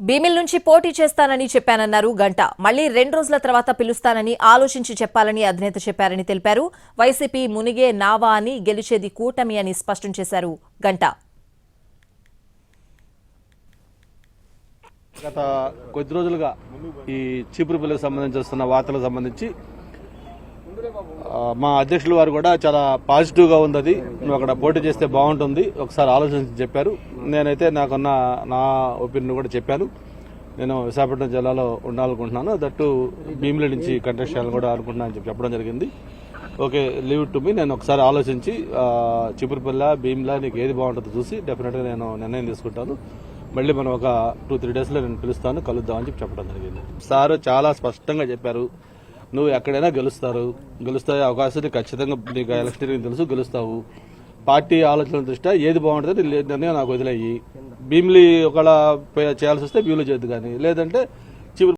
భీమిల్ నుంచి పోటీ చేస్తానని చెప్పానన్నారు గంట. మళ్ళీ రెండు రోజుల తర్వాత పిలుస్తానని ఆలోచించి చెప్పాలని అధినేత చెప్పారని తెలిపారు. వైసీపీ మునిగే నావా అని గెలిచేది కూటమి అని స్పష్టం చేశారు గంట. గత కొద్ది రోజులుగా ఈ చీపురుపల్లికి సంబంధించి వస్తున్న వార్తలకు సంబంధించి మా అధ్యక్షులు వారు కూడా చాలా పాజిటివ్గా ఉంది అది. నువ్వు అక్కడ పోటీ చేస్తే బాగుంటుంది. ఒకసారి ఆలోచించి చెప్పారు. నేనైతే నాకున్న నా ఒపీనియన్ కూడా చెప్పాను. నేను విశాఖపట్నం జిల్లాలో ఉండాలనుకుంటున్నాను. దట్టు భీమిలి నుంచి కంటెస్ట్ చేయాలని కూడా అనుకుంటున్నాను అని చెప్పి చెప్పడం జరిగింది. ఓకే లీవ్ టు మీ నేను ఒకసారి ఆలోచించి చిపురుపల్ల భీమ్లా నీకు ఏది బాగుంటుందో చూసి డెఫినెట్గా నేను నిర్ణయం తీసుకుంటాను. మళ్ళీ మనం ఒక టూ త్రీ డేస్లో నేను పిలుస్తాను. కలుద్దాం అని చెప్పి చెప్పడం జరిగింది. సార్ చాలా స్పష్టంగా చెప్పారు. నువ్వు ఎక్కడైనా గెలుస్తారు. గెలుస్తే అవకాశం ఖచ్చితంగా నీకు ఎలక్షన్ తెలుసు గెలుస్తావు. పార్టీ ఆలోచన దృష్ట్యా ఏది బాగుంటుందో నిర్ణయం నాకు వదిలేయి. భీమిలి ఒకవేళ చేయాల్సి వస్తే భీమిలి చేయొద్దు కానీ. లేదంటే